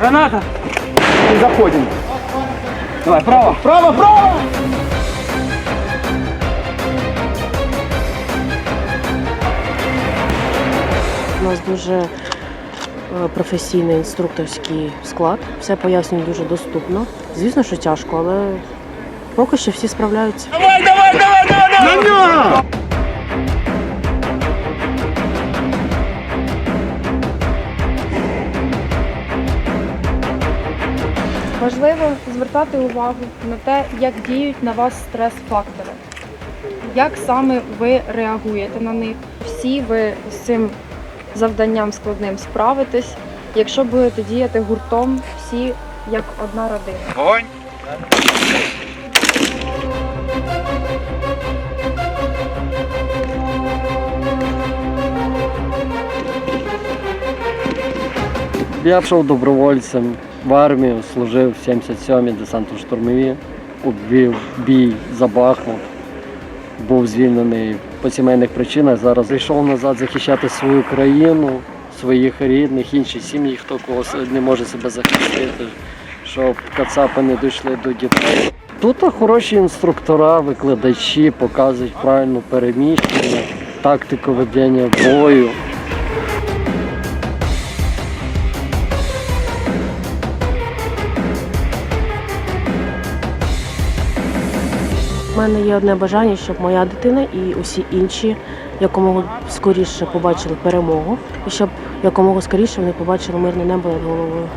Граната! И заходим. Давай, право. Право, право! У нас дуже е, професійний інструкторський склад. Все пояснюють дуже доступно. Звісно, що тяжко, але поки що всі справляються. Давай, давай, давай, давай, давай! Важливо звертати увагу на те, як діють на вас стрес-фактори, як саме ви реагуєте на них. Всі ви з цим завданням складним справитесь, якщо будете діяти гуртом, всі як одна родина. Вогонь! Я пішов добровольцем в армію, служив в 77-й десантно-штурмові, обвів бій за Бахмут, був звільнений по сімейних причинах. Зараз прийшов назад захищати свою країну, своїх рідних, інші сім'ї, хто когось не може себе захистити, щоб кацапи не дійшли до дітей. Тут хороші інструктора, викладачі показують правильне переміщення, тактику ведення бою. Мене є одне бажання, щоб моя дитина і усі інші якомога скоріше побачили перемогу, і щоб якомога скоріше вони побачили мирне небо над головою.